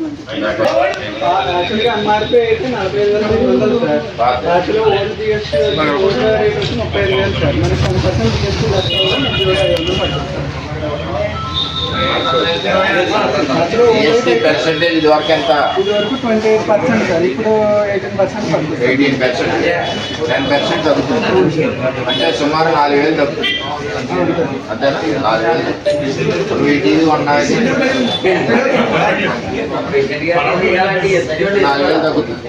యాక్చువల్గా ఎంఆర్పీ అయితే నలభై ఐదు వేల ఐదు వందలు సార్ యాక్చువల్గా ఓల్డ్ జిఎస్టీ ఓల్డ్ రేట్ వచ్చి ముప్పై ఐదు వేలు సార్. మనకి టెన్ పర్సెంట్ జిఎస్టీ ముప్పై ఐదు వందలు పడుతుంది సార్ జిఎస్టీ పర్సెంటేజ్ ఇది వరకు ఎంత ఇది వరకు ట్వంటీ ఎయిట్ పర్సెంట్ సార్ ఇప్పుడు ఎయిటీన్ పర్సెంట్ పడుతుంది ఎయిటీన్ పర్సెంట్ టెన్ పర్సెంట్ తగ్గుతుంది అంటే సుమారు నాలుగు వేలు తగ్గుతుంది. అంతేనా నాలుగు వేలు. ఇప్పుడు వీటి ఉన్నాయి నాలుగు వేలు తగ్గుతుంది.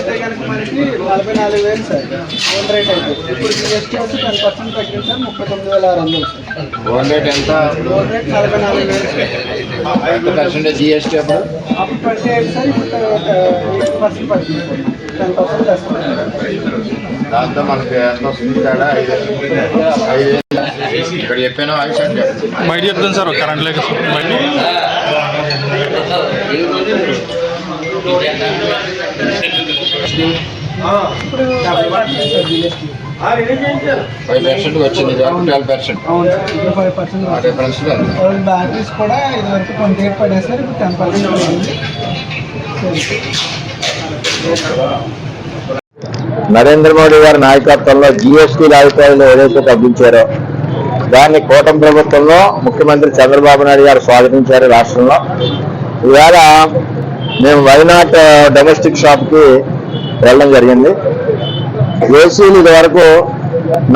నలభై నాలుగు వేలు సార్ ఓల్డ్ రేట్ అయితే ఇప్పుడు జిఎస్టీ వచ్చి టెన్ పర్సెంట్ తగ్గింది సార్ ముప్పై తొమ్మిది వేల ఆరు వందలు సార్ ఓన్ రేట్ ఎంత? ఓల్డ్ రేట్ నలభై నాలుగు వేలు. పర్సెంటేజ్ జిఎస్టీ అప్పుడు అప్పుడు ట్వంటీ ఎయిట్ సార్ ఇప్పుడు ఎయిట్ పర్సెంట్ పడుతుంది. టెన్ పర్సెంట్ దాంతో మనకి ఎంత వస్తుంది తేడా ఐదు ఇక్కడ చెప్పాను ఆయుష్ అంటే బయట చెప్తాను సార్ కరెంట్ లేక బయట. ఫైవ్ పర్సెంట్ వచ్చింది ట్వెల్వ్ పర్సెంట్. డిఫరెన్స్ బ్యాటరీస్ కూడా ఇది వరకు ట్వంటీ ఎయిట్ పడేది సార్ ఇప్పుడు టెన్ పర్సెంట్ నరేంద్ర మోడీ గారి నాయకత్వంలో జిఎస్టీ రాయితీలు ఏదైతే తగ్గించారో దాన్ని కూటమి ప్రభుత్వంలో ముఖ్యమంత్రి చంద్రబాబు నాయుడు గారు స్వాగతించారు రాష్ట్రంలో. ఇవాళ మేము వైనాట్ డొమెస్టిక్ షాప్కి వెళ్ళడం జరిగింది. ఏసీలు ఇది వరకు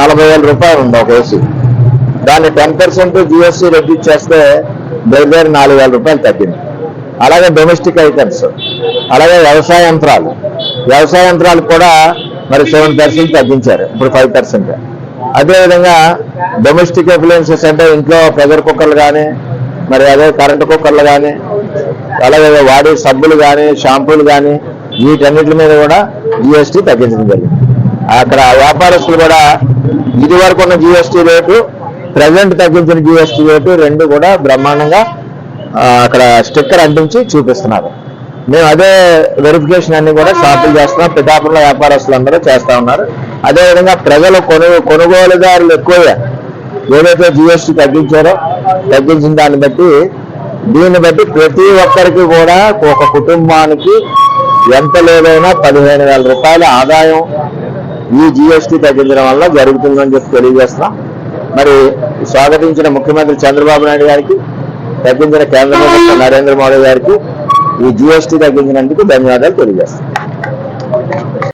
నలభై వేల రూపాయలు ఉంది ఒక ఏసీ. దాన్ని టెన్ పర్సెంట్ జిఎస్టీ రెడ్యూస్ చేస్తే దగ్గర దగ్గర నాలుగు వేల రూపాయలు తగ్గింది. అలాగే డొమెస్టిక్ ఐటమ్స్ అలాగే వ్యవసాయ యంత్రాలు. వ్యవసాయ యంత్రాలు కూడా మరి సెవెన్ పర్సెంట్ తగ్గించారు. ఇప్పుడు ఫైవ్ పర్సెంట్ అదేవిధంగా డొమెస్టిక్ అప్లయన్సెస్ అంటే ఇంట్లో ప్రెషర్ కుక్కర్లు కానీ మరి అదే కరెంటు కుక్కర్లు కానీ అలాగే వాడే సబ్బులు కానీ షాంపూలు కానీ వీటన్నిటి మీద కూడా జిఎస్టీ తగ్గించడం జరిగింది. అక్కడ వ్యాపారస్తులు కూడా ఇది వరకు ఉన్న జిఎస్టీ రేటు ప్రజెంట్ తగ్గించిన జిఎస్టీ రేటు రెండు కూడా బ్రహ్మాండంగా అక్కడ స్టిక్కర్ అంటించి చూపిస్తున్నారు. మేము అదే వెరిఫికేషన్ అన్ని కూడా షాపులు చేస్తున్నాం. పిఠాపురంలో వ్యాపారస్తులు అందరూ చేస్తా ఉన్నారు. అదేవిధంగా ప్రజలు కొను కొనుగోలుదారులు ఎక్కువగా ఏదైతే జిఎస్టీ తగ్గించారో తగ్గించిన దాన్ని బట్టి దీన్ని బట్టి ప్రతి ఒక్కరికి కూడా ఒక కుటుంబానికి ఎంత లేదైనా పదిహేను వేల రూపాయల ఆదాయం ఈ జిఎస్టీ తగ్గించడం వల్ల జరుగుతుందని చెప్పి తెలియజేస్తున్నాం. మరి స్వాగతించిన ముఖ్యమంత్రి చంద్రబాబు నాయుడు గారికి తగ్గించిన కేంద్ర మంత్రి నరేంద్ర మోడీ గారికి ఈ జిఎస్టీ తగ్గించినందుకు ధన్యవాదాలు తెలియజేస్తాం